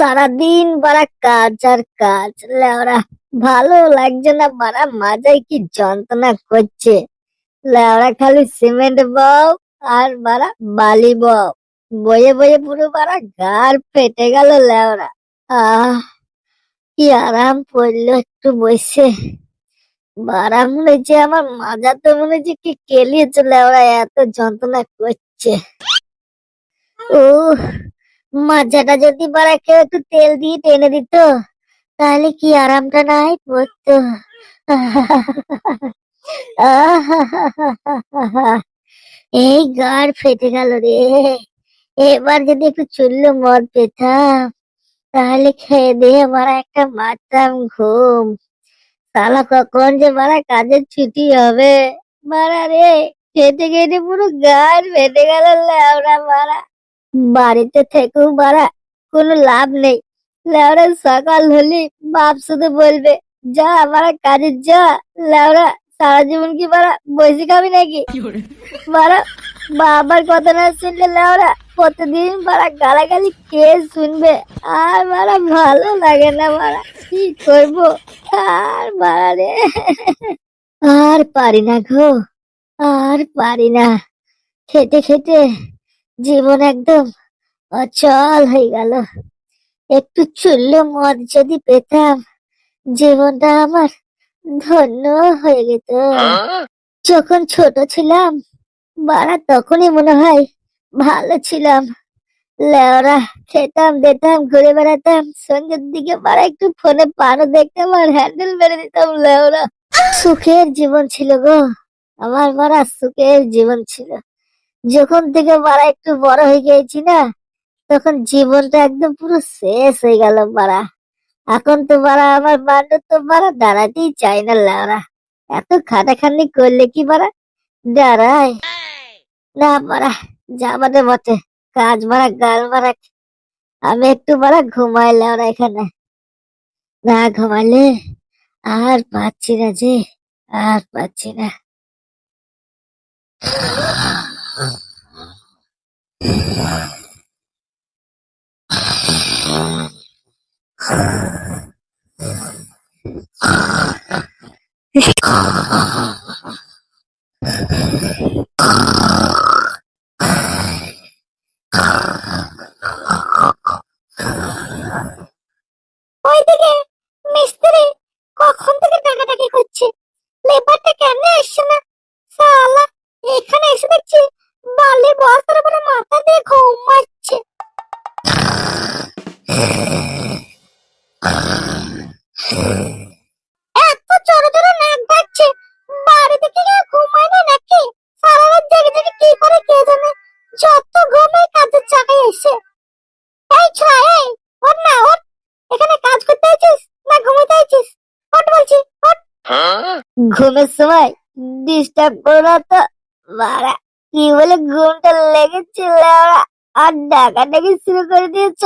সারাদিন বারা কাজ আর কাজ। লেওরা ভালো লাগছে না বারা মাজায় কি যন্ত্রণা করছে। লেওরা খালি সিমেন্ট বও আর বারা বালি বও বয়ে বয়ে পুরো বারা গার ফেটে গেল লেওরা আহ, কি আরাম পড়ল একটু বসে। বারা মনে হচ্ছে আমার মাজা তো মনে হচ্ছে কি কেলিয়েছে লেওরা এত যন্ত্রণা করছে। ও মাজাটা যদি বারা কেউ একটু তেল দিয়ে টেনে দিত, তাহলে কি আরামটা নাই পড়তো এই গাড় ফেটে গেল রে। এবার যদি একটু চুল্ল মদ পেতাম, তাহলে খেয়ে দিয়ে মারা একটা মারতাম ঘুম। সালা কখন যে মারা কাজের ছুটি হবে। মারা রে, খেতে খেতে পুরো গাড় ফেটে গেল লেওরা মারা। বাড়িতে থেকেও মারা কোনো লাভ নেই। লেওরা সকাল হলে বাপ শুধু বলবে যা মারা কাজে যা। লেওরা সারা জীবন কি মারা বসে খাবি নাকি? মারা বাবার কথা না শুনলে লেওরা প্রতিদিন মারা গালাগালি কে শুনবে? আর মারা ভালো লাগে না মারা কি করব? আর মারা রে। আর পারি না গো। আর পারি না। খেতে খেতে জীবন একদম অচল হয়ে গেল। একটু চুল্ল মদ যদি পেতাম, জীবনটা আমার ধন্য হয়ে যেত। যখন ছোট ছিলাম, বাড়া তখনই মনে হয় ভালো ছিলাম। লেওরা খেতাম, দিতাম, ঘুরে বেড়াতাম সন্ধ্যের দিকে বাড়া একটু ফোনে পানো দেখতাম আর হ্যান্ডেল মেরে দিতাম লেওরা। সুখের জীবন ছিল গো, আমার মারা সুখের জীবন ছিল। যখন থেকে বাড়া একটু বড় হয়ে গেছি না, তখন জীবনটা একদম পুরো শেষ হয়ে গেল বাড়া এখন তো বাড়া আমার মানুষ তো বাড়া দাঁড়াতেই চায় না লাউরা এত খাটাখানি করলে কি বাড়া দাঁড়ায়। না বাড়া যাবাতে বটে কাজ বাড়া গাল বাড়া আমি একটু বাড়া ঘুমাই লাউরা এখানে। না ঘুমাইলে আর পাচ্ছি না যে, আর পাচ্ছি না। ওইদিকে কখন থেকে টাকাটাকি করছে? লেবারটা কেন আসছে না? বালির বস্তার উপরে মাথা দিয়ে ঘুমাচ্ছে এত জোরে জোরে নাক ডাকছে। বাড়িতে কি কেউ ঘুমায় না নাকি? সারা রাত জেগে জেগে কি করে কে জানে? যত ঘুমায় কাজের জায়গায় এসে। এই ছোড়া এই ওঠ না ওঠ। এখানে কাজ করতে আছিস না ঘুমাতে আছিস ওঠ বলছি ওঠ। ঘুমের সময় ডিস্টার্ব করো না তো বাড়া। কি বলে ঘুমটা লেগেছে আর আর ডাকাডাকি শুরু করে দিয়েছ।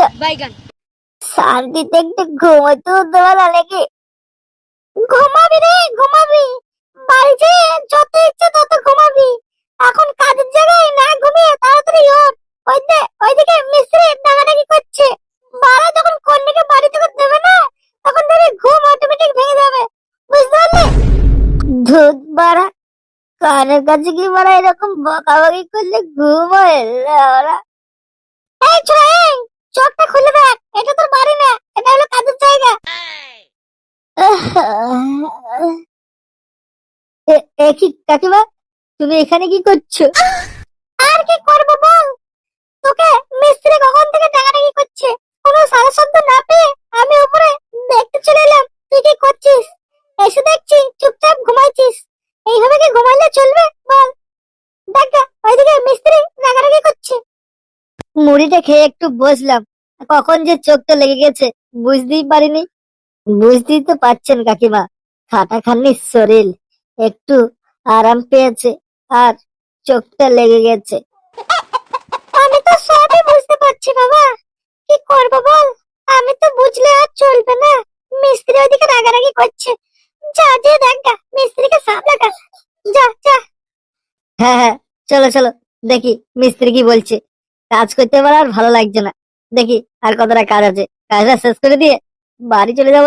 শান্তিতে একটু ঘুমোতেও দেওয়া না নাকি? ঘুমাবি রে ঘুমাবি। বাড়িতে যত ইচ্ছে তত ঘুমাবি এখন কাজের জায়গায় না ঘুমিয়ে তাড়াতাড়ি ওঠ ওই দে ওইদিকে মিস্ত্রি ডাকাডাকি করছে বাড়া যখন কন্যাকে বাড়ি থেকে দেবে না তখন ধরে ঘুম অটোমেটিক ভেঙে যাবে বুঝতে পারলি ধুত বাড়া কানের কাছে কি বলা এরকম বকাবকি করলে ঘুম ওরা। এই ছোড়া এই চোখটা খুলে দেখ এটা তোর বাড়ি না এটা হলো কাজের জায়গা। এ- এ কি কাকিমা তুমি এখানে কি করছ? আর কি করব? মুড়িটা খেয়ে একটু বসলাম। কখন যে চোখটা লেগে গেছে, বুঝতেই পারিনি। বুঝতেই তো পারছেন কাকিমা খাটাখানি শরীর। একটু আরাম পেয়েছে আর চোখটা লেগে গেছে। আমি তো সবই বুঝতে পারছি বাবা। কি করব বল? আমি তো বুঝলে আর চলবে না। মিস্ত্রি ওইদিকে রাগারাগি করছে। যা, যে দেখ মিস্ত্রিকে সামলা গা। যা যা। হ্যাঁ হ্যাঁ চলো চলো, দেখি মিস্ত্রি কি বলছে। কাজ করতে আমার আর ভালো লাগছে না। দেখি আর কতটা কাজ আছে। কাজটা শেষ করে দিয়ে বাড়ি চলে যাব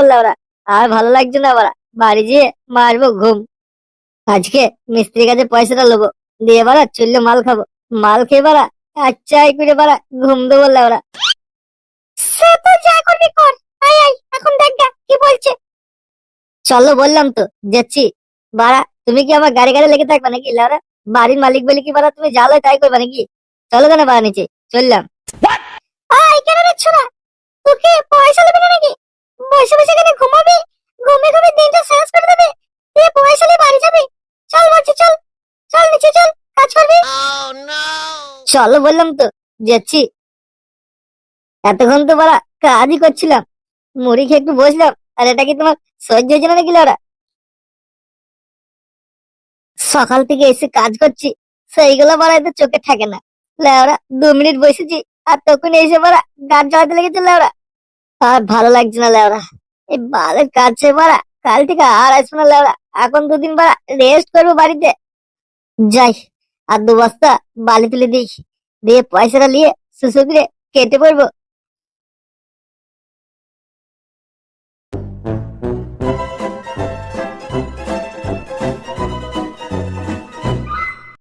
আর ভালো লাগছে না ওরা। বাড়ি যেয়ে মারবো ঘুম। আজকে মিস্ত্রির কাছে পয়সাটা নেব দিয়ে বাড়া চললে মাল খাব। মাল খেয়ে বাড়া আচ্ছা করে বাড়া ঘুম দেবো ওরা। সে তো এখন দেখ কি চলো বললাম তো, যাচ্ছি। বাড়া, তুমি কি আমার গাড়ি গাড়ি লেগে থাকবে নাকি? লাউরা, বাড়ির মালিক বলে কি বাড়া? তুমি লয় তাই করবে নাকি? চলো কেন বাড়া নিচে চললাম। আয় কেন রে ছোড়া তোকে পয়সা দেবে না নাকি? বসে বসে কেন ঘুমাবি? ঘুমে ঘুমে দিনটা শেষ করে দেবে? দিয়ে পয়সা নিয়ে বাড়ি যাবি? চল বলছি চল। চল নিচে চল। কাজ করবি? চলো বললাম তো যাচ্ছি। এতক্ষণ তো বলা কাজই করছিলাম। মুড়ি খেয়ে একটু বসলাম। আর এটা কি তোমার সহ্য হয়েছে না নাকি লাউরা সকাল থেকে এসে কাজ করছি। সেইগুলো বাড়াই তো চোখে থাকে না। লেওরা দু মিনিট বসেছি আর তখন এসে বাড়া গাছ জ্বালাতে লেগেছে লেওরা আর ভালো লাগছে না লেওরা এই বালের কাজ সে বাড়া কাল থেকে আর আসব না লেওরা এখন দুদিন বাড়া রেস্ট করব বাড়িতে যাই আর দু বস্তা বালি তুলে দিই দিয়ে পয়সাটা নিয়ে শুশু করে কেটে পড়ব